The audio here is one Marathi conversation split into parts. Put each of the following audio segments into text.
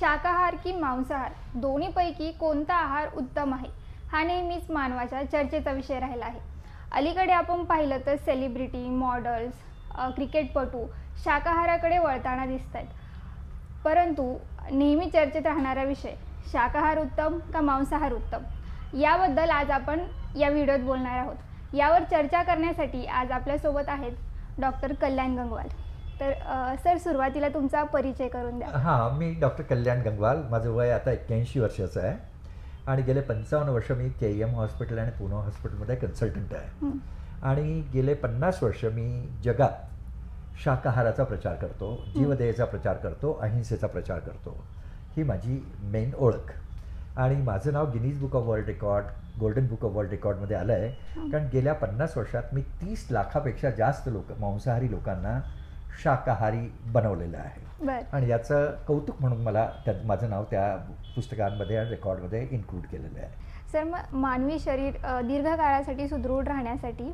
शाकाहार की मांसाहार दोन्हीपैकी कोणता आहार उत्तम आहे? हा नेहमीच मानवाच्या चर्चेचा विषय राहिला आहे. अलीकडे आपण पाहिलं तर सेलिब्रिटी मॉडल्स क्रिकेटपटू शाकाहाराकडे वळताना दिसत आहेत परंतु नेहमी चर्चेत राहणारा विषय शाकाहार उत्तम का मांसाहार उत्तम? याबद्दल आज आपण या व्हिडिओत बोलणार आहोत. यावर चर्चा करण्यासाठी आज आपल्यासोबत आहेत डॉक्टर कल्याण गंगवाल. तर अ, सर सुरुवातीला तुमचा परिचय करून द्या. हां मी डॉक्टर कल्याण गंगवाल. माझं वय आता एक्क्याऐंशी वर्षाचं आहे. आणि गेले पंचावन्न वर्ष मी के एम हॉस्पिटल आणि पुणे हॉस्पिटलमध्ये कन्सल्टंट आहे. हं. आणि गेले पन्नास वर्ष मी जगात शाकाहाराचा प्रचार करतो जीवदयेचा प्रचार करतो अहिंसेचा प्रचार करतो. ही माझी मेन ओळख. आणि माझं नाव Guinness book of world record golden book of world रेकॉर्डमध्ये आलं आहे कारण गेल्या पन्नास वर्षात मी तीस लाखापेक्षा जास्त लोक मांसाहारी लोकांना शाकाहारी बनवलेलं आहे. आणि याचं कौतुक म्हणून मला त्यात माझं नाव त्या पुस्तकांमध्ये आणि रेकॉर्डमध्ये इन्क्लूड केलेलं आहे. सर मग मानवी शरीर दीर्घकाळासाठी सुदृढ राहण्यासाठी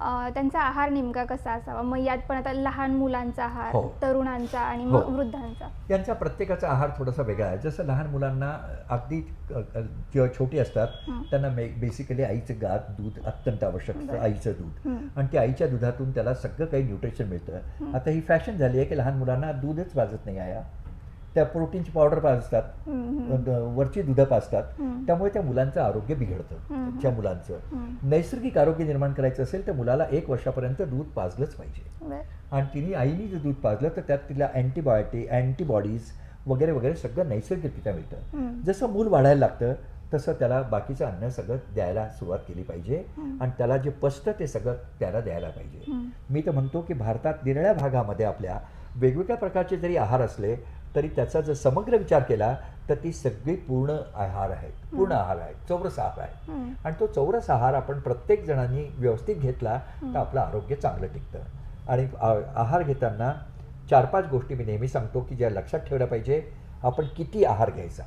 त्यांचा आहार नेमका कसा असावा मग यात पण आता लहान मुलांचा आहार हो. तरुणांचा आणि मग हो. वृद्धांचा यांचा प्रत्येकाचा आहार थोडासा वेगळा आहे जसं लहान मुलांना अगदी अ, अ, जेव्हा छोटी असतात हं. त्यांना बेसिकली आईचं गात दूध अत्यंत आवश्यक असतं बरं. आईचं दूध हं. आणि त्या आईच्या दुधातून त्याला सगळं काही न्यूट्रिशन मिळतं आता ही फॅशन झाली आहे की लहान मुलांना दूधच पाजत नाही आया त्या प्रोटीनची पावडर पाजतात वरची दुधं पाजतात. त्यामुळे त्या मुलांचं आरोग्य बिघडतं. त्या मुलांचं. नैसर्गिक आरोग्य निर्माण करायचं असेल तर मुलाला एक वर्षापर्यंत दूध पाजलंच पाहिजे आणि तिने आईने जर दूध पाजलं तर त्यात तिला अँटीबायोटिक अँटीबॉडीज वगैरे वगैरे सगळं नैसर्गिकरित्या मिळतं. जसं मूल वाढायला लागतं तसं त्याला बाकीचं अन्न सगळं द्यायला सुरुवात केली पाहिजे. आणि त्याला जे पचतं ते सगळं त्याला द्यायला पाहिजे. मी तर म्हणतो की भारतात निरळ्या भागामध्ये आपल्या वेगवेगळ्या प्रकारचे जरी आहार असले तरी त्याचा जर समग्र विचार केला तर ती सगळी पूर्ण आहार आहेत पूर्ण आहार आहेत चौरस आहार आहे. आणि तो चौरस आहार आपण प्रत्येक जणांनी व्यवस्थित घेतला तर आपलं आरोग्य चांगलं टिकतं. आणि आहार घेताना चार पाच गोष्टी मी नेहमी सांगतो की ज्या लक्षात ठेवल्या पाहिजे आपण किती आहार घ्यायचा.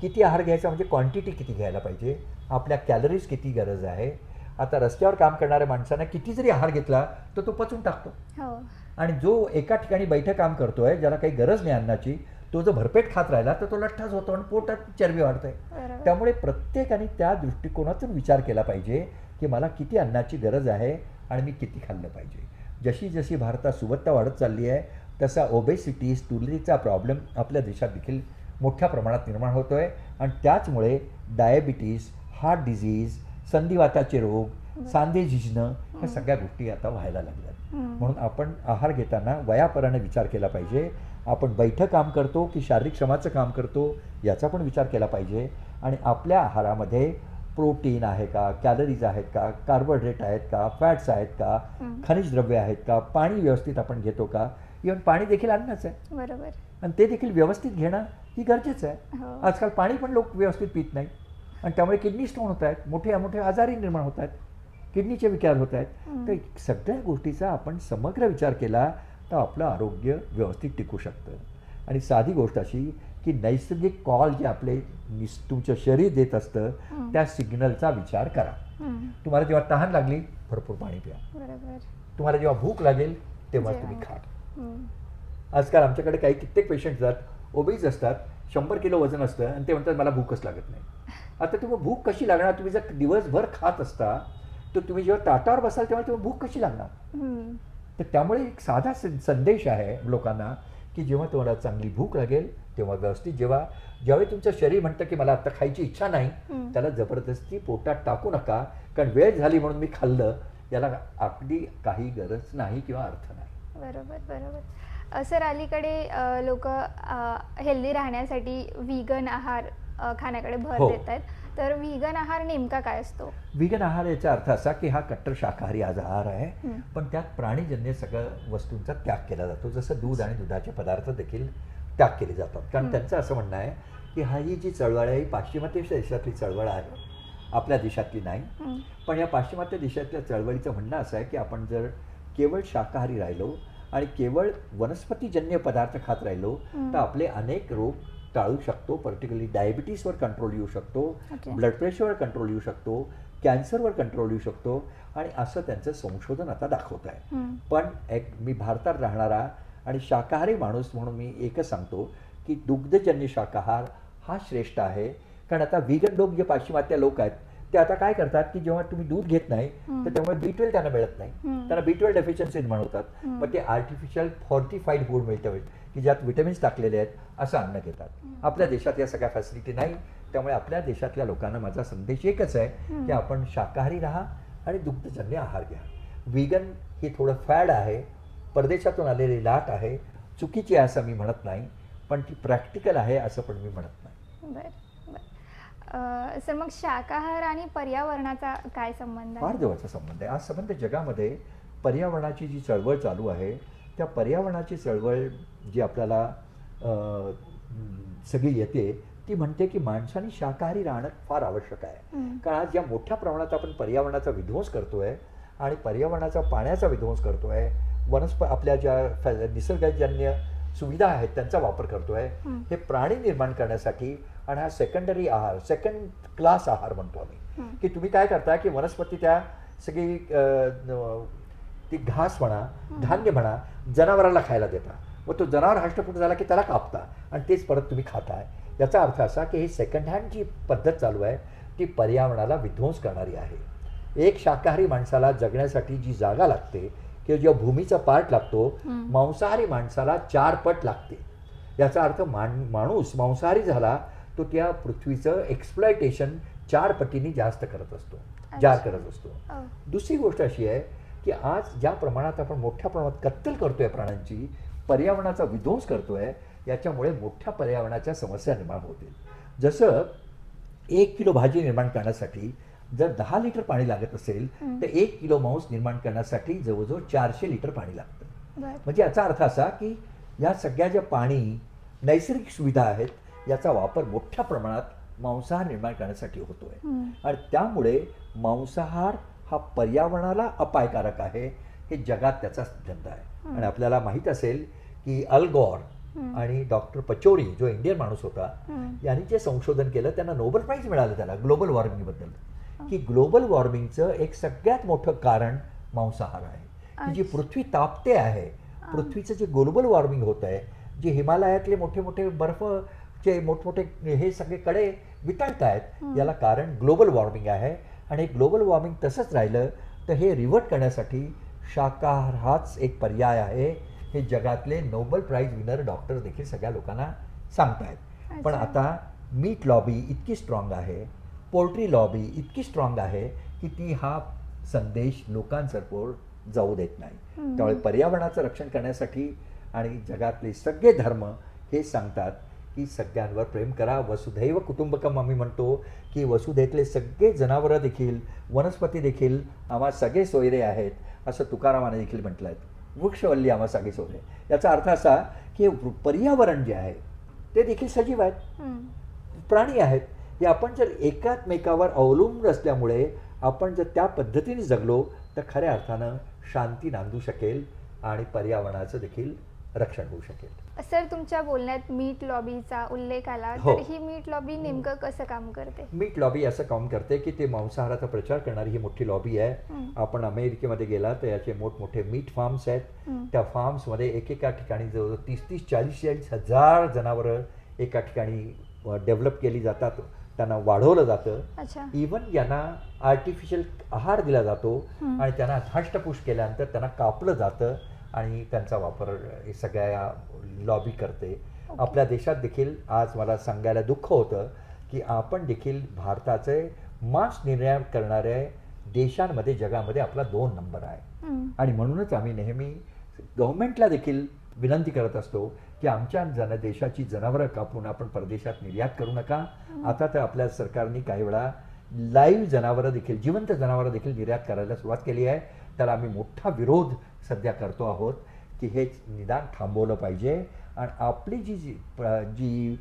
किती आहार घ्यायचा म्हणजे क्वांटिटी किती घ्यायला पाहिजे? आपल्या कॅलरीज किती गरज आहे? आता रस्त्यावर काम करणाऱ्या माणसांना किती जरी आहार घेतला तर तो पचून टाकतो. हो. आणि जो एका ठिकाणी बैठं काम करतोय ज्याला काही गरज नाही अन्नाची तो जर भरपेट खात राहिला तर तो लठ्ठाच होतो आणि पोटात चरबी वाढते बरोबर. त्यामुळे प्रत्येकाने त्या दृष्टिकोनातून विचार केला पाहिजे की मला किती अन्नाची गरज आहे आणि मी किती खाल्लं पाहिजे. जशी जशी भारतात सुबत्ता वाढत चालली आहे तसा ओबेसिटी स्थूलतेचा प्रॉब्लेम आपल्या देशात देखील मोठ्या प्रमाणात निर्माण होतोय. आणि त्याचमुळे डायबिटीस हार्ट डिझीज संधिवाताचे रोग सांधे झिजणं ह्या सगळ्या गोष्टी आता व्हायला लागल्यात. हं. म्हणून आपण आहार घेताना वयापराने विचार केला पाहिजे. आपण बैठं काम करतो की शारीरिक श्रमाचं काम करतो याचा पण विचार केला पाहिजे. आणि आपल्या आहारामध्ये प्रोटीन आहे का कॅलरीज आहेत का कार्बोहायड्रेट आहेत का फॅट्स आहेत का. खनिज द्रव्य आहेत का पाणी व्यवस्थित आपण घेतो का? इव्हन पाणी देखील अन्नच आहे. बरोबर. आणि ते देखील व्यवस्थित घेणं ही गरजेचं आहे. हो. आजकाल पाणी पण लोक व्यवस्थित पित नाही. आणि त्यामुळे किडनी स्टोन होत आहेत मोठे मोठे आजारी निर्माण होत आहेत. किडनीचे विकार होत आहेत. तर सगळ्या गोष्टीचा आपण समग्र विचार केला तर आपलं आरोग्य व्यवस्थित टिकू शकतं. आणि साधी गोष्ट अशी की नैसर्गिक कॉल जे आपले निस तुमचं शरीर देत असतं. त्या सिग्नलचा विचार करा. तुम्हाला जेव्हा तहान लागली भरपूर पाणी प्या. तुम्हाला जेव्हा भूक लागेल तेव्हा तुम्ही खा. आजकाल आमच्याकडे काही कित्येक पेशंट जात ओबीज असतात शंभर किलो वजन असतं आणि ते म्हणतात मला भूकच लागत नाही. आता तुम्ही भूक कशी लागणार? तुम्ही जर दिवसभर खात असता तर तुम्ही जेव्हा ताटावर बसाल तेव्हा तुम्ही भूक कशी लागणार. तर त्यामुळे एक साधा संदेश आहे लोकांना की जेव्हा तुम्हाला चांगली भूक लागेल तेव्हा व्यवस्थित जेव्हा ज्यावेळी तुमचं शरीर म्हणतं की मला आता खायची इच्छा नाही. त्याला जबरदस्ती पोटात टाकू नका. कारण वेळ झाली म्हणून मी खाल्लं याला अगदी काही गरज नाही किंवा अर्थ नाही. बरोबर बरोबर. सर अलीकडे लोक हेल्दी राहण्यासाठी व्हीगन आहार खाण्याकडे भर हो. देत आहेत तर व्हीगन आहार नेमका काय असतो विगन आहार याचा अर्थ असा की हा कट्टर शाकाहारी आज आहार आहे हं. पण त्यात प्राणीजन्य सगळ्या वस्तूंचा त्याग केला जातो जसं दूध आणि दुधाचे पदार्थ देखील त्याग केले जातात कारण हं. त्यांचं असं म्हणणं आहे की हा ही जी चळवळ आहे ही पाश्चिमात्य देशातली चळवळ आहे आपल्या देशातली नाही हं. पण या पाश्चिमात्य देशातल्या चळवळीचं म्हणणं असं आहे की आपण जर केवळ शाकाहारी राहिलो आणि केवळ वनस्पतीजन्य पदार्थ खात राहिलो हं. तर आपले अनेक रोग टाळू शकतो पर्टिक्युलरली डायबिटीसवर कंट्रोल येऊ शकतो. ब्लड प्रेशरवर कंट्रोल येऊ शकतो कॅन्सरवर कंट्रोल येऊ शकतो आणि असं त्यांचं संशोधन आता दाखवत आहे. पण एक मी भारतात राहणारा आणि शाकाहारी माणूस म्हणून मी एकच सांगतो की दुग्धजन्य शाकाहार हा श्रेष्ठ आहे. कारण आता व्हिगन लोक जे पाश्चिमात्य लोक आहेत ते आता काय करतात की जेव्हा तुम्ही दूध घेत नाही तर त्यामुळे बी ट्वेल्व त्यांना मिळत नाही. त्यांना बी ट्वेल्व डेफिशियन्सी निर्माण होतात. मग ते आर्टिफिशियल फॉर्टिफाईड फूड मिळतं. की ज्यात विटॅमिन्स टाकलेले आहेत असं अन्न घेतात आपल्या देशात या सगळ्या फॅसिलिटी नाही त्यामुळे आपल्या देशातल्या लोकांना माझा संदेश एकच आहे की आपण शाकाहारी राहा आणि दुग्धजन्य आहार घ्या. व्हिगन ही थोडं फॅड आहे परदेशातून आलेली लाट आहे चुकीची आहे असं मी म्हणत नाही पण ती प्रॅक्टिकल आहे असं पण मी म्हणत नाही. बरं बरं. अं, सर मग शाकाहार आणि पर्यावरणाचा काय संबंध फार जवळचा संबंध आहे. आज संबंध जगामध्ये पर्यावरणाची जी चळवळ चालू आहे त्या पर्यावरणाची चळवळ जी आपल्याला सगळी येते ती म्हणते की माणसाने शाकाहारी राहणं फार आवश्यक आहे. कारण आज ज्या मोठ्या प्रमाणात आपण पर्यावरणाचा विध्वंस करतोय आणि पर्यावरणाचा पाण्याचा विध्वंस करतोय वनस्प आपल्या ज्या निसर्गजन्य सुविधा आहेत त्यांचा वापर करतोय. हे प्राणी निर्माण करण्यासाठी आणि हा सेकंडरी आहार सेकंड क्लास आहार म्हणतो आम्ही. की तुम्ही काय करता की वनस्पती त्या सगळी ती घास म्हणा धान्य म्हणा जनावराला खायला देता मग तो जनावर हष्टपुट झाला की त्याला कापता आणि तेच परत तुम्ही खाताय. याचा अर्थ असा की ही सेकंड हँड जी पद्धत चालू आहे ती पर्यावरणाला विध्वंस करणारी आहे. एक शाकाहारी माणसाला जगण्यासाठी जी जागा लागते किंवा जेव्हा भूमीचा पार्ट लागतो. मांसाहारी माणसाला चार पट लागते. याचा अर्थ मान माणूस मांसाहारी झाला तो त्या पृथ्वीचं एक्सप्लॉयटेशन चार पटीने जास्त करत असतो जार. करत असतो. अं, दुसरी गोष्ट अशी आहे की आज ज्या प्रमाणात आपण मोठ्या प्रमाणात कत्तल करतोय प्राण्यांची पर्यावरणाचा विध्वंस करतोय याच्यामुळे मोठ्या पर्यावरणाच्या समस्या निर्माण होतील. जसं एक किलो भाजी निर्माण करण्यासाठी जर दहा लिटर पाणी लागत असेल. तर एक किलो मांस निर्माण करण्यासाठी जवळजवळ चारशे लिटर पाणी लागतं. म्हणजे याचा अर्थ असा की या सगळ्या ज्या पाणी नैसर्गिक सुविधा आहेत याचा वापर मोठ्या प्रमाणात मांसाहार निर्माण करण्यासाठी होतोय. आणि त्यामुळे मांसाहार हा पर्यावरणाला अपायकारक आहे हे जगात त्याचा सिद्धांत आहे. आणि आपल्याला माहीत असेल की अल्गॉर. आणि डॉक्टर पचोरी जो इंडियन माणूस होता. यांनी जे संशोधन केलं त्यांना नोबेल प्राईज मिळालं त्याला ग्लोबल वॉर्मिंगबद्दल. की ग्लोबल वॉर्मिंगचं एक सगळ्यात मोठं कारण मांसाहार आहे. की जी. पृथ्वी तापते आहे पृथ्वीचं जे ग्लोबल वॉर्मिंग होत आहे जे हिमालयातले मोठे मोठे बर्फचे मोठमोठे हे सगळे कडे वितळत आहेत याला कारण ग्लोबल वॉर्मिंग आहे. आणि ग्लोबल वॉर्मिंग तसंच राहिलं तर हे रिव्हर्ट करण्यासाठी शाकाहार हाच एक पर्याय आहे. हे जगातले नोबेल प्राईज विनर डॉक्टर देखील सगळ्या लोकांना सांगतायत. पण. आता मीट लॉबी इतकी स्ट्रॉंग आहे पोल्ट्री लॉबी इतकी स्ट्रॉंग आहे की ती हा संदेश लोकांसमोर जाऊ देत नाही. त्यामुळे पर्यावरणाचं रक्षण करण्यासाठी आणि जगातले सगळे धर्म हे सांगतात की सगळ्यांवर प्रेम करा. वसुधैव कुटुंबकम आम्ही म्हणतो की वसुधेतले सगळे जनावरं देखील वनस्पती देखील आम्हा सगळे सोयरे आहेत. असं तुकारामाने देखील म्हटलं आहे. वृक्षवल्ली आम्हा सगळे सोयरे याचा अर्थ असा की पर्यावरण जे आहे ते देखील सजीव आहेत. प्राणी आहेत. हे आपण जर एकात्मेकावर अवलंबून असल्यामुळे आपण जर त्या पद्धतीने जगलो तर खऱ्या अर्थानं शांती नांदू शकेल आणि पर्यावरणाचं देखील रक्षण होऊ शकेल. सर तुमच्या बोलण्यात मीट लॉबीचा उल्लेख आला हो. तर ही मीट लॉबी नेमकं कसं काम करते मीट लॉबी असं काम करते की ते मांसाहाराचा प्रचार करणारी ही मोठी लॉबी आहे. आपण अमेरिकेमध्ये गेला तर याचे मोठमोठे मीट फार्म्स आहेत हम्म. त्या फार्म्समध्ये एकेका ठिकाणी जवळ तीस तीस चाळीस चाळीस हजार जनावरं एका ठिकाणी डेव्हलप केली जातात त्यांना वाढवलं जातं अच्छा इवन यांना आर्टिफिशियल आहार दिला जातो. आणि त्यांना धाष्टपुष केल्यानंतर त्यांना कापलं जातं आणि त्यांचा वापर हे सगळ्या लॉबी करते. आपल्या देशात देखील आज मला सांगायला दुःख होतं की आपण देखील भारताचे मांस निर्यात करणाऱ्या देशांमध्ये जगामध्ये आपला दोन नंबर आहे. आणि म्हणूनच आम्ही नेहमी गव्हर्नमेंटला देखील विनंती करत असतो की आमच्या जन देशाची जनावरं कापून आपण परदेशात निर्यात करू नका. आता तर आपल्या सरकारने काही वेळा लाईव्ह जनावरं देखील जिवंत जनावरं देखील निर्यात करायला सुरुवात केली आहे. त्याला आम्ही मोठा विरोध सध्या करतो आहोत की हे निदान थांबवलं पाहिजे. आणि आपली जी जी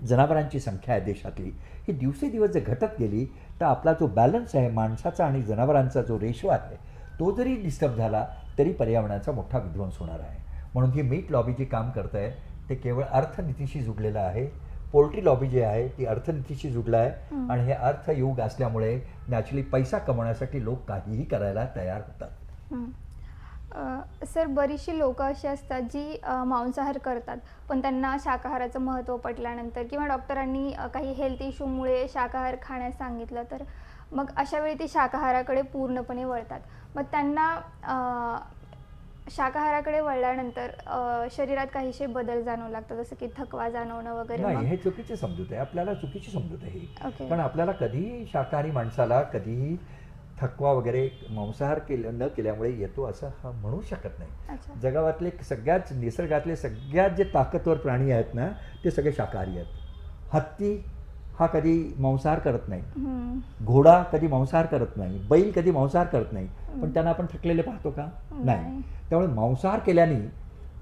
जनावरांची संख्या आहे देशातली ही दिवसेदिवस जर घटत गेली तर आपला जो बॅलन्स आहे माणसाचा आणि जनावरांचा जो रेशो आहे तो जरी डिस्टर्ब झाला तरी पर्यावरणाचा मोठा विध्वंस होणार आहे. म्हणून ही मीट लॉबी जे काम करत आहे ते केवळ अर्थनीतीशी जुडलेलं आहे. पोल्ट्री लॉबी जे आहे ती अर्थनीतीशी जुडलं आहे. आणि हे अर्थयुग असल्यामुळे नॅचरली पैसा कमवण्यासाठी लोक काहीही करायला तयार होतात. सर बरीचशी लोक अशी असतात जी मांसाहार करतात. पण त्यांना शाकाहाराचं महत्त्व पटल्यानंतर किंवा डॉक्टरांनी काही हेल्थ इश्यूमुळे शाकाहार खाण्यास सांगितलं तर मग अशा वेळी ते शाकाहाराकडे पूर्णपणे वळतात. मग त्यांना शाकाहाराकडे वळल्यानंतर शरीरात काहीसे बदल जाणवू लागतात. जसं की थकवा जाणवणं वगैरे नाही हे चुकीची समजूत आहे. आपल्याला चुकीची समजूत आहे. ओके पण आपल्याला कधीही शाकाहारी माणसाला कधीही थकवा वगैरे मांसाहार केलं न केल्यामुळे येतो असं हा म्हणू शकत नाही जगावातले सगळ्यात निसर्गातले सगळ्यात जे ताकदवर प्राणी आहेत ना ते सगळे शाकाहारी आहेत हत्ती हा कधी मांसाहार करत नाही. घोडा कधी मांसाहार करत नाही बैल कधी मांसाहार करत नाही पण. त्यांना आपण थकलेले पाहतो का नाही. त्यामुळे मांसाहार केल्याने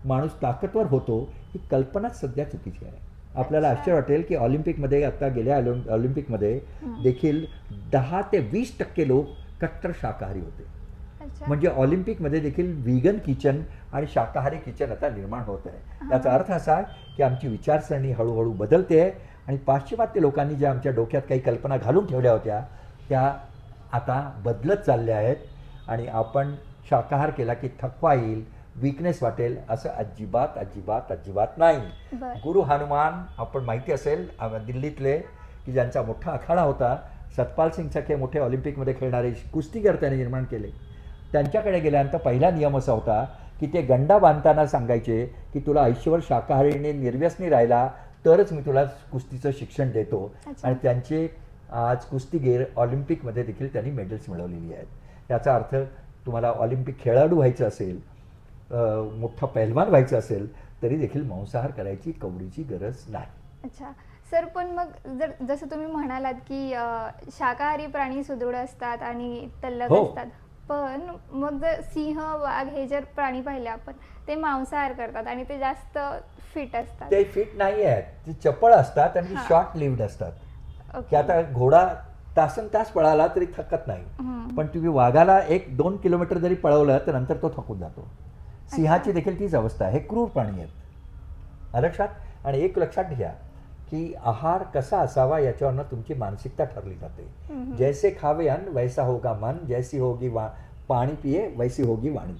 माणूस ताकदवर होतो ही कल्पनाच सध्या चुकीची आहे आपल्याला. आश्चर्य वाटेल की ऑलिम्पिकमध्ये आता गेल्या ऑलिम- ऑलिम्पिकमध्ये. देखील दहा ते वीस टक्के लोक कट्टर शाकाहारी होते. म्हणजे ऑलिम्पिकमध्ये देखील व्हिगन किचन आणि शाकाहारी किचन आता निर्माण होत आहे. याचा अर्थ असा की आमची विचारसरणी हळूहळू बदलते आहे आणि पाश्चिमात्य लोकांनी ज्या आमच्या डोक्यात काही कल्पना घालून ठेवल्या होत्या त्या आता बदलत चालल्या आहेत आणि आपण शाकाहार केला की थकवा येईल विकनेस वाटेल असं अजिबात अजिबात अजिबात नाही. गुरु हनुमान आपण माहिती असेल दिल्लीतले की ज्यांचा मोठा आखाडा होता सतपाल सिंग सारखे मोठे ऑलिम्पिकमध्ये खेळणारे कुस्तीगर त्याने निर्माण केले. त्यांच्याकडे गेल्यानंतर पहिला नियम असा होता की ते गंडा बांधताना सांगायचे की तुला आयुष्यभर शाकाहारीने निर्व्यसनी राहिला तरच मी तुला कुस्तीचं शिक्षण देतो. आणि त्यांचे आज कुस्तीगीर ऑलिम्पिकमध्ये देखील त्यांनी मेडल्स मिळवलेली आहेत. याचा अर्थ तुम्हाला ऑलिम्पिक खेळाडू व्हायचं असेल मोठा पैलवान व्हायचं असेल तरी देखील मांसाहार करायची कवडीची गरज नाही. अच्छा. सर पण मग जर जसं तुम्ही म्हणालात की अ, शाकाहारी प्राणी सुदृढ असतात आणि तल्लख हो. असतात पण मग जर सिंह वाघ हे जर प्राणी पाहिले आपण ते मांसाहार करतात आणि ते जास्त फिट असतात. ते फिट नाही आहेत. ते चपळ असतात आणि हा. शॉर्ट लिव्ड असतात. की ओके. आता घोडा तासन तास पळाला तरी थकत नाही. हम्म. पण तुम्ही वाघाला एक दोन किलोमीटर जरी पळवलं तर नंतर तो थकून जातो. सिंहाची देखील तीच अवस्था आहे. हे क्रूर प्राणी आहेत. लक्षात आणि एक लक्षात घ्या. की आहार कसा असावा याच्यावरनं तुमची मानसिकता ठरली जाते. जैसे खावे अन्न वैसा होगा मन जैसी होगी वा पाणी पिये वैसी होगी वाणी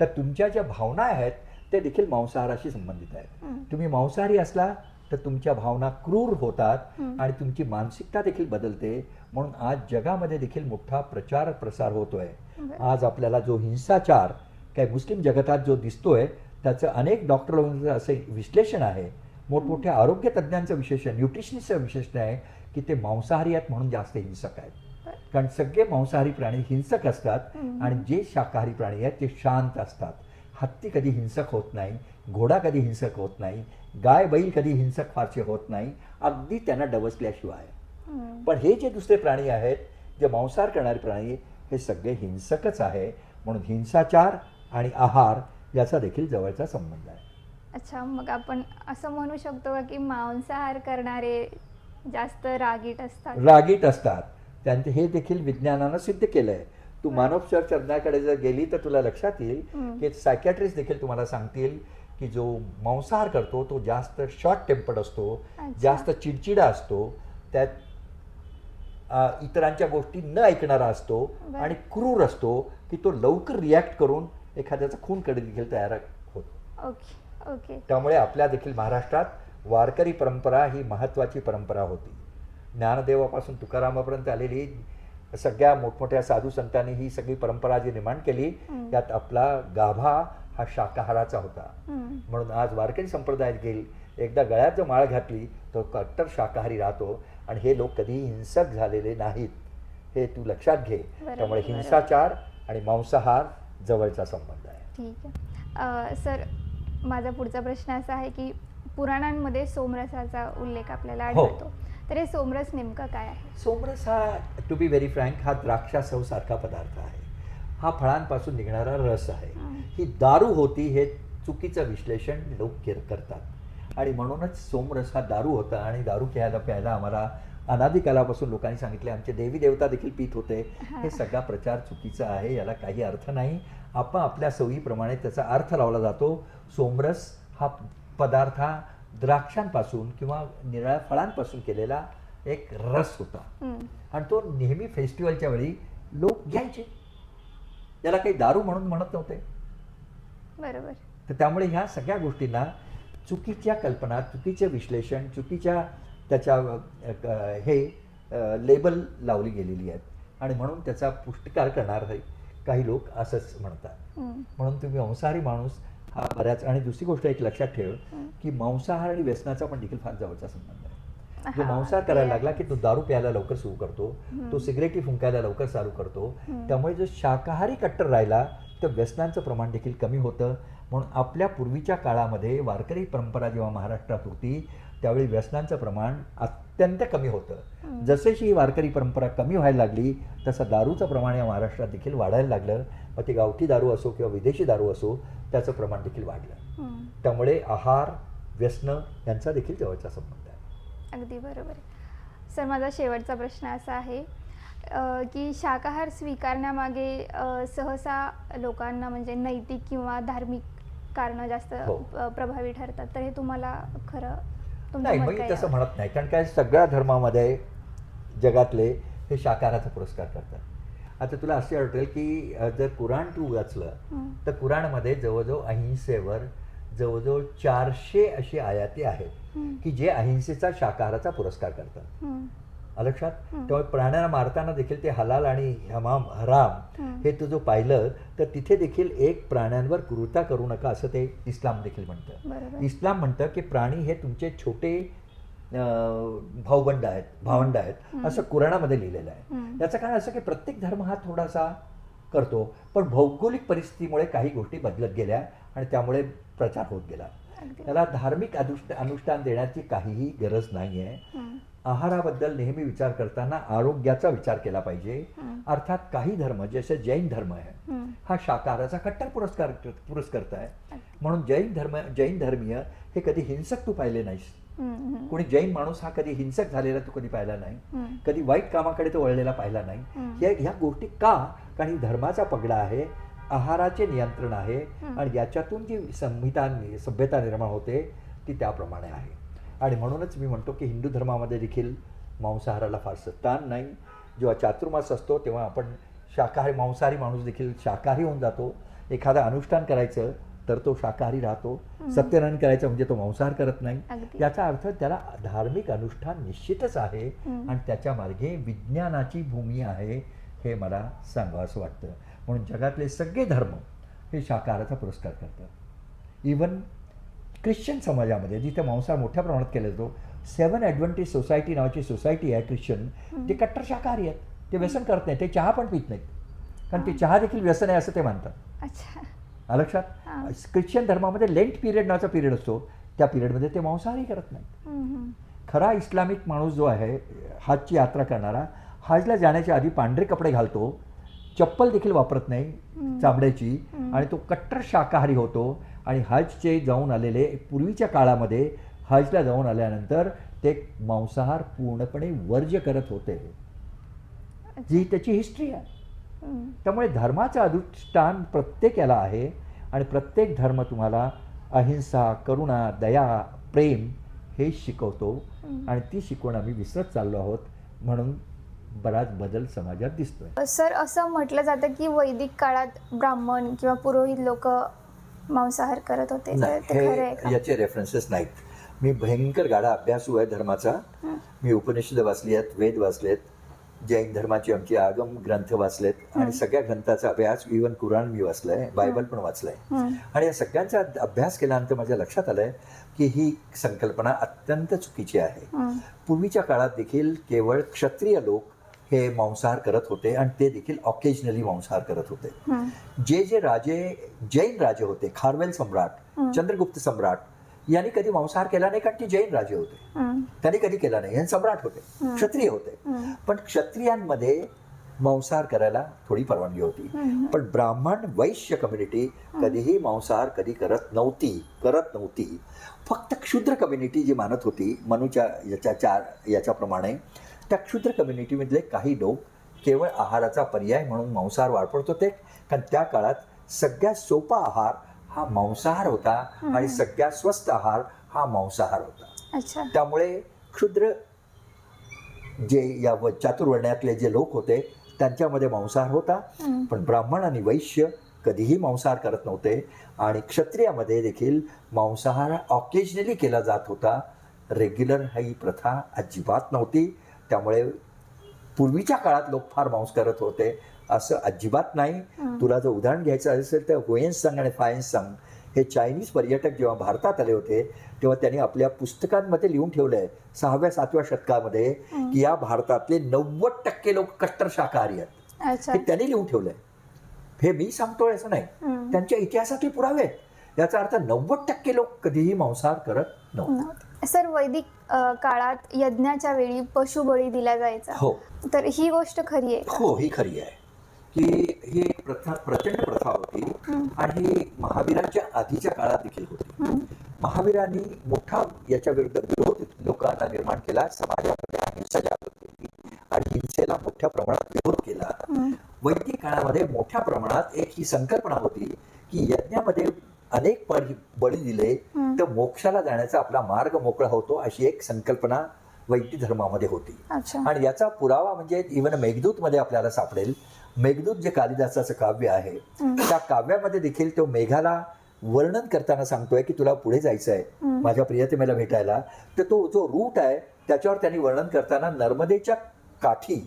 तर तुमच्या ज्या भावना आहेत ते देखील मांसाहाराशी संबंधित आहेत. तुम्ही मांसाहारी असला तर तुमच्या भावना क्रूर होतात. आणि तुमची मानसिकता देखील बदलते म्हणून आज जगामध्ये देखील मोठा प्रचार प्रसार होतोय. आज आपल्याला जो हिंसाचार काय मुस्लिम जगतात जो दिसतोय त्याचं अनेक डॉक्टर असे विश्लेषण आहे मोठमोठ्या आरोग्य तज्ज्ञांचं विशेषण न्यूट्रिशनिस्टचं विशेषण आहे की ते मांसाहारी आहेत म्हणून जास्त हिंसक आहेत. कारण सगळे मांसाहारी प्राणी हिंसक असतात. आणि जे शाकाहारी प्राणी आहेत ते शांत असतात हत्ती कधी हिंसक होत नाही घोडा कधी हिंसक होत नाही गाय बैल कधी हिंसक फारसे होत नाही अगदी त्यांना डवसल्याशिवाय हम्म. पण हे जे दुसरे प्राणी आहेत जे मांसाहार करणारे प्राणी हे सगळे हिंसकच आहे म्हणून हिंसाचार आणि आहार याचा देखील जवळचा संबंध आहे अच्छा मग आपण असं म्हणू शकतो का की मांसाहार करणारे जास्त रागीट असतात रागीट असतात त्यांचे हे देखील विज्ञानानं सिद्ध केलं आहे तू मानवोपचार तज्ञाकडे जर गेली तर तुला लक्षात येईल. की सायकॅट्रिस्ट देखील तुम्हाला सांगतील की जो मांसाहार करतो तो जास्त शॉर्ट टेम्पर्ड असतो. जास्त चिडचिडा असतो त्यात इतरांच्या गोष्टी न ऐकणारा असतो. आणि क्रूर असतो की तो लवकर रिॲक्ट करून एखाद्याचा खून कडे देखील तयार होतो ओके ओके. त्यामुळे आपल्या देखील महाराष्ट्रात वारकरी परंपरा ही महत्त्वाची परंपरा होती. ज्ञानदेवापासून तुकारामापर्यंत आलेली सगळ्या मोठमोठ्या साधू संतांनी ही सगळी परंपरा जी निर्माण केली. त्यात आपला गाभा हा शाकाहाराचा होता. म्हणून आज वारकरी संप्रदायात गेल एकदा गळ्यात जर माळ घातली तर कट्टर शाकाहारी राहतो आणि हे लोक कधीही हिंसक झालेले नाहीत. हे तू लक्षात घे. त्यामुळे. हिंसाचार आणि मांसाहार जवळचा संबंध आहे. ठीक आहे. सर माझा पुढचा प्रश्न असा आहे की पुराणांमध्ये सोमरसाचा उल्लेख आपल्याला हो. आढळतो. तर हे सोमरस नेमकं काय आहे? सोमरस हा टू बी व्हेरी फ्रँक हा द्राक्षासव सारखा पदार्थ आहे. हा फळांपासून निघणारा रस आहे. हं. ही दारू होती हे चुकीचं विश्लेषण लोक केर- करतात. आणि म्हणूनच सोमरस हा दारू होता आणि दारू प्यायला प्यायला आम्हाला अनादिकालापासून लोकांनी सांगितले आमचे देवी देवता देखील पित होते. हे सगळा प्रचार चुकीचा आहे याला काही अर्थ नाही. आपण आपल्या सवयीप्रमाणे त्याचा अर्थ लावला जातो. सोमरस हा पदार्थ हा द्राक्षांपासून किंवा निराळ्या फळांपासून केलेला एक रस होता. आणि तो नेहमी फेस्टिवलच्या वेळी लोक घ्यायचे. याला काही दारू म्हणून म्हणत नव्हते. बरोबर. तर त्यामुळे ह्या सगळ्या गोष्टींना चुकीच्या कल्पना चुकीचे विश्लेषण चुकीच्या त्याच्या हे लेबल लावली गेलेली आहेत. आणि म्हणून त्याचा पुष्टिकार करणारे काही लोक असंच म्हणतात. म्हणून तुम्ही मांसाहारी माणूस हा बऱ्याच आणि दुसरी गोष्ट एक लक्षात ठेव की मांसाहार आणि व्यसनाचा पण देखील फार जवळचा संबंध आहे. जो मांसाहार करायला. लागला की तो दारू प्यायला लवकर सुरू करतो तो सिगरेटी फुंकायला लवकर चालू करतो त्यामुळे जो शाकाहारी कट्टर राहिला तर व्यसनांचं प्रमाण देखील कमी होतं. म्हणून आपल्या पूर्वीच्या काळामध्ये वारकरी परंपरा जेव्हा महाराष्ट्रात होती त्यावेळी व्यसनांचं प्रमाण अत्यंत कमी होतं. जसेशी ही वारकरी परंपरा कमी व्हायला लागली तसं दारूचं प्रमाण या महाराष्ट्रात देखील वाढायला लागलं. मग ते गावठी दारू असो किंवा विदेशी दारू असो त्याचं प्रमाण देखील वाढलं. त्यामुळे आहार व्यसन यांचा देखील जवळचा संबंध आहे. अगदी बरोबर सर माझा शेवटचा प्रश्न असा आहे की शाकाहार स्वीकारण्यामागे सहसा लोकांना म्हणजे नैतिक किंवा धार्मिक कारणं जास्त हो. प्रभावी ठरतात. तर हे तुम्हाला खरं नाही मत मी काय तसं? म्हणत नाही कारण काय सगळ्या धर्मामध्ये जगातले हे शाकाहाराचा पुरस्कार करतात आता तुला असे वाटेल की जर कुराण तू वाचलं. तर कुराणमध्ये जवळजवळ अहिंसेवर जवळजवळ चारशे अशी आयाती आहेत. की जे अहिंसेचा शाकाहाराचा पुरस्कार करतात. लक्षात. त्यामुळे प्राण्यांना मारताना देखील ते हलाल आणि हमाम हराम. हे तू जो पाहिलं तर तिथे देखील एक प्राण्यांवर क्रूरता करू नका असं ते इस्लाम देखील म्हणतं इस्लाम म्हणतं की प्राणी हे तुमचे छोटे भाऊबंड आहेत भावंड आहेत असं कुराणामध्ये लिहिलेलं आहे. याचं कारण असं की प्रत्येक धर्म हा थोडासा करतो पण भौगोलिक परिस्थितीमुळे काही गोष्टी बदलत गेल्या आणि त्यामुळे प्रचार होत गेला त्याला धार्मिक अनुष्ठ अनुष्ठान देण्याची काहीही गरज नाही आहे. आहाराबद्दल नेहमी विचार करताना आरोग्याचा विचार केला पाहिजे. अर्थात काही धर्म जसे जैन धर्म आहे. हा शाकाहाराचा कट्टर पुरस्कार पुरस्कर्ता आहे म्हणून जैन धर्म जैन धर्मीय हे कधी हिंसक तू पाहिले नाहीस. कोणी जैन माणूस हा कधी हिंसक झालेला तू कधी पाहिला नाही. कधी वाईट कामाकडे तो वळलेला पाहिला नाही. या ह्या गोष्टी का कारण धर्माचा पगडा आहे आहाराचे नियंत्रण आहे. आणि याच्यातून जी संहिता सभ्यता निर्माण होते ती त्याप्रमाणे आहे. आणि म्हणूनच मी म्हणतो की हिंदू धर्मामध्ये देखील मांसाहाराला फारसं ताण नाही. जेव्हा चातुर्मास असतो तेव्हा आपण शाकाहारी मांसाहारी माणूस देखील शाकाहारी होऊन जातो. एखादा अनुष्ठान करायचं तर तो शाकाहारी राहतो. सत्यनारायण करायचं म्हणजे तो मांसाहार करत नाही. याचा अर्थ त्याला धार्मिक अनुष्ठान निश्चितच आहे. आणि त्याच्या मार्गे विज्ञानाची भूमी आहे हे मला सांगावं असं वाटतं. म्हणून जगातले सगळे धर्म हे शाकाहाराचा पुरस्कार करतात. इवन ख्रिश्चन समाजामध्ये जिथे मांसाहार मोठ्या प्रमाणात केला जातो सेवन ॲडव्हन्टेज सोसायटी नावाची सोसायटी आहे ख्रिश्चन ते कट्टर शाकाहारी आहेत. ते व्यसन करत नाही ते चहा पण पित नाहीत. कारण ते चहा देखील व्यसन आहे असं ते मानतात लक्षात? हां. ख्रिश्चन धर्मामध्ये लेंट पिरियड नावाचा पिरियड असतो. त्या पिरियडमध्ये ते मांसाहारी करत नाहीत. खरा इस्लामिक माणूस जो आहे हजची यात्रा करणारा हजला जाण्याच्या आधी पांढरे कपडे घालतो. चप्पल देखील वापरत नाही चामड्याची. आणि तो कट्टर शाकाहारी होतो. आणि हजचे जाऊन आलेले पूर्वीच्या काळामध्ये हजला जाऊन आल्यानंतर ते मांसाहार पूर्णपणे वर्ज्य करत होते. जी त्याची हिस्ट्री आहे. त्यामुळे धर्माचं अधिष्ठान प्रत्येक याला आहे. आणि प्रत्येक धर्म तुम्हाला अहिंसा करुणा दया प्रेम हे शिकवतो. आणि ती शिकवण आम्ही विसरत चाललो आहोत. म्हणून बराच बदल समाजात दिसतोय. सर असं म्हटलं जातं की वैदिक काळात ब्राह्मण किंवा पुरोहित लोक मांसाहार करत होते. याचे रेफरन्सेस नाहीत. मी भयंकर गाडा अभ्यासू आहे धर्माचा. मी उपनिषद वाचली आहेत वेद वाचलेत जैन धर्माची आमची आगम ग्रंथ वाचलेत आणि सगळ्या ग्रंथाचा अभ्यास इवन कुराण मी वाचलंय बायबल पण वाचलंय. आणि या सगळ्यांचा अभ्यास केल्यानंतर माझ्या लक्षात आलंय की ही संकल्पना अत्यंत चुकीची आहे. पूर्वीच्या काळात देखील केवळ क्षत्रिय लोक हे मांसाहार करत होते आणि ते देखील ऑकेजनली मांसाहार करत होते. जे जे राजे जैन राजे होते खारवेल सम्राट चंद्रगुप्त सम्राट यांनी कधी मांसाहार केला नाही कारण ते जैन राजे होते. त्यांनी कधी केला नाही. हे सम्राट होते. क्षत्रिय होते. पण क्षत्रियांमध्ये मांसाहार करायला थोडी परवानगी होती. पण ब्राह्मण वैश्य कम्युनिटी कधीही मांसाहार कधी करत नव्हती करत नव्हती. फक्त क्षुद्र कम्युनिटी जी मानत होती मनुच्या याच्या चार याच्याप्रमाणे त्या क्षुद्र कम्युनिटीमधले काही लोक केवळ आहाराचा पर्याय म्हणून मांसाहार वापरत होते. कारण त्या काळात सगळ्यात सोपा आहार हा मांसाहार होता आणि सगळ्यात स्वस्त आहार हा मांसाहार होता. त्यामुळे क्षुद्र जे या व- चातुर्वर्ण्यातले जे लोक होते त्यांच्यामध्ये मांसाहार होता. पण ब्राह्मण आणि वैश्य कधीही मांसाहार करत नव्हते आणि क्षत्रियामध्ये देखील मांसाहार ऑकेजनली केला जात होता. रेग्युलर ही प्रथा अजिबात नव्हती. त्यामुळे पूर्वीच्या काळात लोक फार मांस करत होते. असं अजिबात नाही. तुला जर उदाहरण घ्यायचं असेल तर हुएन्स संघ आणि फायन्स संघ हे चायनीज पर्यटक जेव्हा भारतात आले होते तेव्हा त्यांनी आपल्या पुस्तकांमध्ये लिहून ठेवलं आहे सहाव्या सातव्या शतकामध्ये की या भारतातले नव्वद टक्के लोक कट्टर शाकाहारी आहेत. हे त्यांनी लिहून ठेवलंय. हे मी सांगतोय असं नाही. त्यांच्या इतिहासातले पुरावे आहेत. याचा अर्थ नव्वद टक्के लोक कधीही मांसाहार करत नव्हते. सर वैदिक काळात यज्ञाच्या वेळी पशुबळी दिला जायचा. हो. तर ही गोष्ट खरी आहे? हो ही खरी आहे. की ही एक प्रथा प्रचंड प्रथा होती आणि ही महावीरांच्या आधीच्या काळात देखील होती. महावीरांनी मोठा याच्या विरुद्ध विरोध लोकांना निर्माण केला समाजामध्ये अहिंसा जागृत केली आणि हिंसेला मोठ्या प्रमाणात विरोध केला. वैदिक काळामध्ये मोठ्या प्रमाणात एक ही संकल्पना होती की यज्ञामध्ये अनेक बळी बळी दिले तर मोक्षाला जाण्याचा आपला मार्ग मोकळा होतो अशी एक संकल्पना वैदिक धर्मामध्ये होती. अच्छा. आणि याचा पुरावा म्हणजे इव्हन मेघदूत मध्ये आपल्याला सापडेल. मेघदूत जे कालिदासाचं काव्य आहे त्या काव्यामध्ये देखील तो मेघाला वर्णन करताना सांगतोय की तुला पुढे जायचं आहे माझ्या प्रियतमेला भेटायला. तर तो जो रूट आहे त्याच्यावर त्यांनी वर्णन करताना नर्मदेच्या काठी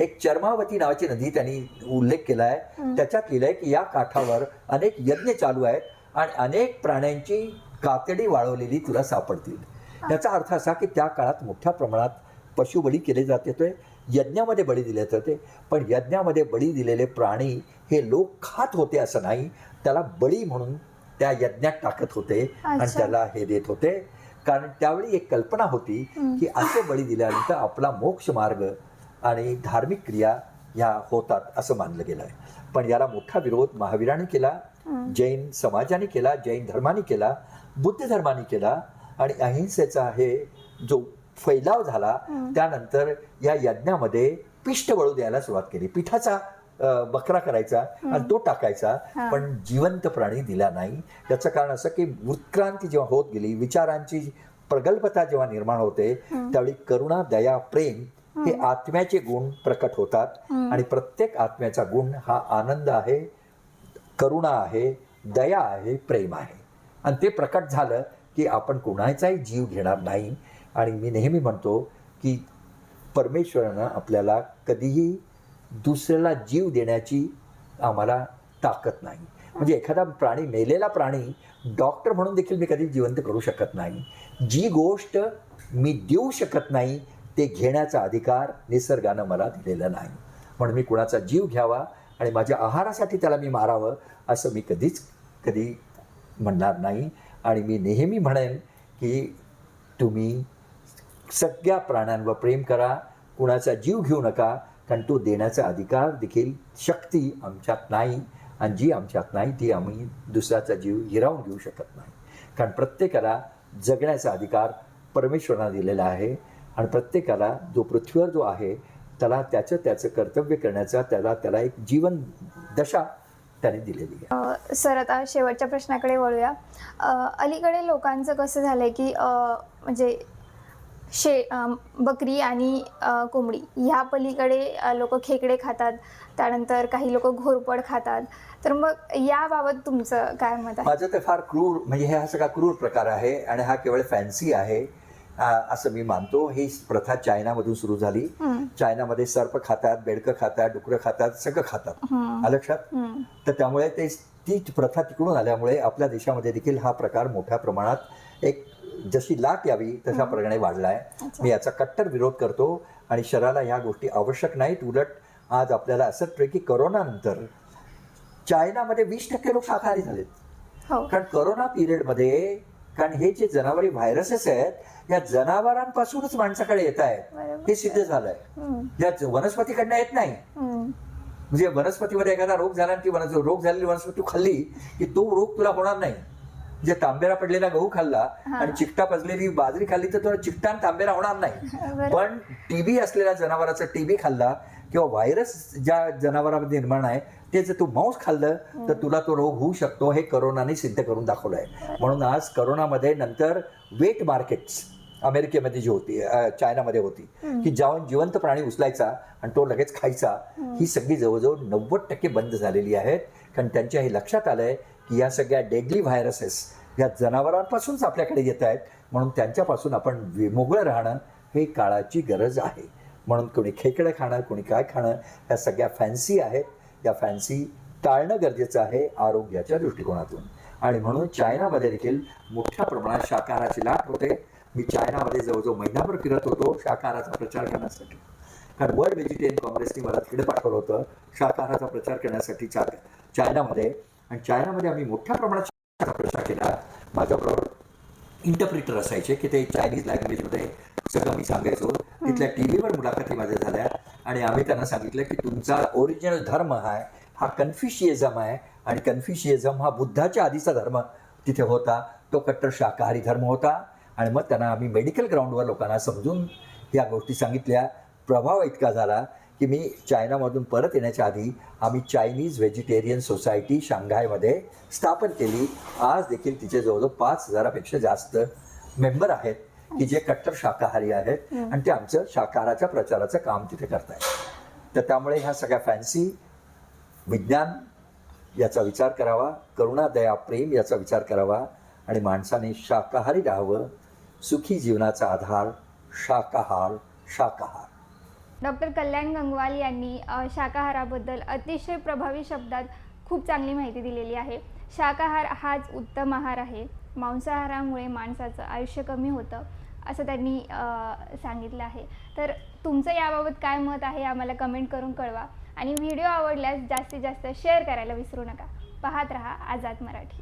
एक चर्मावती नावाची नदी त्यांनी उल्लेख केलाय. त्याच्यात लिहिलंय की या काठावर अनेक यज्ञ चालू आहेत. आणि अनेक प्राण्यांची कातडी वाळवलेली तुला सापडतील. याचा अर्थ असा की त्या काळात मोठ्या प्रमाणात पशुबळी केले जात होते यज्ञामध्ये बळी दिले जाते पण यज्ञामध्ये बळी दिलेले प्राणी हे लोक खात होते असं नाही त्याला बळी म्हणून त्या यज्ञात टाकत होते आणि. त्याला हे देत होते. कारण त्यावेळी एक कल्पना होती की असे बळी दिल्यानंतर आपला मोक्ष मार्ग आणि धार्मिक क्रिया ह्या होतात असं मानलं गेलं आहे पण याला मोठा विरोध महावीराने केला. जैन समाजाने केला जैन धर्माने केला बुद्ध धर्माने केला आणि अहिंसेचा हे जो फैलाव झाला त्यानंतर या यज्ञामध्ये पिष्ट वळू द्यायला सुरुवात केली. पिठाचा बकरा करायचा आणि तो टाकायचा पण जिवंत प्राणी दिला नाही. याचं कारण असं की उत्क्रांती जेव्हा होत गेली विचारांची प्रगल्भता जेव्हा निर्माण होते त्यावेळी करुणा दया प्रेम हे आत्म्याचे गुण प्रकट होतात आणि प्रत्येक आत्म्याचा गुण हा आनंद आहे करुणा आहे दया आहे प्रेम आहे. आणि ते प्रकट झालं की आपण कुणाचाही जीव घेणार नाही. आणि मी नेहमी म्हणतो की परमेश्वरानं आपल्याला कधीही दुसऱ्याला जीव देण्याची आम्हाला ताकद नाही. म्हणजे एखादा प्राणी मेलेला प्राणी डॉक्टर म्हणून देखील मी कधी जिवंत करू शकत नाही. जी गोष्ट मी देऊ शकत नाही ते घेण्याचा अधिकार निसर्गानं मला दिलेला नाही. म्हणून मी कुणाचा जीव घ्यावा आणि माझ्या आहारासाठी त्याला मी मारावं असं मी कधीच कधी म्हणणार नाही. आणि मी नेहमी म्हणेन की तुम्ही सगळ्या प्राण्यांवर प्रेम करा कुणाचा जीव घेऊ नका कारण तो देण्याचा अधिकार देखील शक्ती आमच्यात नाही. आणि जी आमच्यात नाही ती आम्ही दुसऱ्याचा जीव हिरावून घेऊ शकत नाही. कारण प्रत्येकाला जगण्याचा अधिकार परमेश्वरानं दिलेला आहे. आणि प्रत्येकाला जो पृथ्वीवर जो आहे त्याला त्याचं त्याचं कर्तव्य करण्याचा त्याला त्याला एक जीवन दशा त्याने दिलेली आहे. सर आता शेवटच्या प्रश्नाकडे वळूया. अलीकडे लोकांचं कसं झालंय की अ, म्हणजे शे बकरी आणि कोंबडी ह्या पलीकडे लोक खेकडे खातात त्यानंतर काही लोक घोरपड खातात. तर मग याबाबत तुमचं काय मत आहे? माझं तर फार क्रूर म्हणजे हा सगळा क्रूर प्रकार आहे आणि हा केवळ फॅन्सी आहे. असं मी मानतो. ही प्रथा चायनामधून सुरू झाली. चायनामध्ये सर्प खातात बेडकं खातात डुकरं खातात सगळं खातात. लक्षात? तर त्यामुळे ते ती प्रथा तिकडून आल्यामुळे आपल्या देशामध्ये देखील हा प्रकार मोठ्या प्रमाणात एक जशी लाट यावी तशा प्रकारे वाढला आहे. मी याचा कट्टर विरोध करतो आणि शरीराला ह्या गोष्टी आवश्यक नाहीत. उलट आज आपल्याला असं वाटतंय की करोनानंतर चायनामध्ये वीस टक्के लोक शाकाहारी झालेत. हो. कारण करोना पिरियडमध्ये कारण हे जे जनावरी व्हायरसेस आहेत या जनावरांपासूनच माणसाकडे येत आहेत. हे सिद्ध झालंय. या वनस्पतीकडनं येत नाही. म्हणजे वनस्पतीमध्ये एखादा रोग झाला आणि ती रोग झालेली वनस्पती तू खाल्ली की तो रोग तुला होणार नाही. जे तांबेरा पडलेला गहू खाल्ला आणि चिकटा पजलेली बाजरी खाल्ली तर तुला चिकटा आणि तांबेरा होणार नाही. पण टीबी असलेल्या जनावराचा टीबी खाल्ला किंवा व्हायरस ज्या जनावरामध्ये निर्माण आहे ते जर तू मांस खाल्लं तर तुला तो रोग होऊ शकतो हे करोनाने सिद्ध करून दाखवलं आहे म्हणून आज करोनामध्ये नंतर वेट मार्केट्स अमेरिकेमध्ये जी होती चायनामध्ये होती की जाऊन जिवंत प्राणी उचलायचा आणि तो लगेच खायचा ही सगळी जवळजवळ नव्वद टक्के बंद झालेली आहेत. कारण त्यांच्या हे लक्षात आलं आहे की या सगळ्या डेडली व्हायरसेस या जनावरांपासूनच आपल्याकडे येत आहेत. म्हणून त्यांच्यापासून आपण विमुगळं राहणं हे काळाची गरज आहे. म्हणून कोणी खेकडं खाणं कोणी काय खाणं ह्या सगळ्या फॅन्सी आहेत. या फॅन्सी टाळणं गरजेचं आहे आरोग्याच्या दृष्टिकोनातून. आणि म्हणून चायनामध्ये देखील मोठ्या प्रमाणात शाकाहाराची लाट होते. मी चायनामध्ये जवळजवळ महिनाभर फिरत होतो शाकाहाराचा प्रचार करण्यासाठी. कारण वर्ल्ड व्हेजिटेरियन काँग्रेसने मला तिकडे पाठवलं होतं शाकाहाराचा प्रचार करण्यासाठी चा चायनामध्ये. आणि चायनामध्ये आम्ही मोठ्या प्रमाणात प्रचार केला. माझ्याबरोबर इंटरप्रिटर असायचे की ते चायनीज लँग्वेजमध्ये सगळं मी सांगायचो. तिथल्या टी व्हीवर मुलाखती माझ्या झाल्या. आणि आम्ही त्यांना सांगितलं की तुमचा ओरिजिनल धर्म आहे हा कन्फ्युशियझम आहे आणि कन्फ्युशियझम हा बुद्धाच्या आधीचा धर्म तिथे होता तो कट्टर शाकाहारी धर्म होता. आणि मग त्यांना आम्ही मेडिकल ग्राउंडवर लोकांना समजून या गोष्टी सांगितल्या. प्रभाव इतका झाला की मी चायनामधून परत येण्याच्या आधी आम्ही चायनीज व्हेजिटेरियन सोसायटी शांघायमध्ये स्थापन केली. आज देखील तिचे जवळजवळ पाच हजारापेक्षा जास्त मेंबर आहेत. की जे कट्टर शाकाहारी आहेत आणि ते आमचं शाकाहाराच्या प्रचाराचं काम तिथे करतायत. तर त्यामुळे ह्या सगळ्या फॅन्सी विज्ञान याचा विचार करावा करुणा दया प्रेम याचा विचार करावा आणि माणसाने शाकाहारी राहावं सुखी जीवनाचा आधार शाकाहार शाकाहार. डॉक्टर कल्याण गंगवाल यांनी शाकाहाराबद्दल अतिशय प्रभावी शब्दात खूप चांगली माहिती दिलेली आहे. शाकाहार हाच उत्तम आहार आहे. मांसाहारामुळे माणसाचं आयुष्य कमी होतं. असं त्यांनी सांगितलं आहे. तर तुमचं याबाबत काय मत आहे आम्हाला कमेंट करून कळवा. आणि व्हिडिओ आवडल्यास जास्तीत जास्त शेअर करायला विसरू नका. पाहत रहा आझाद मराठी.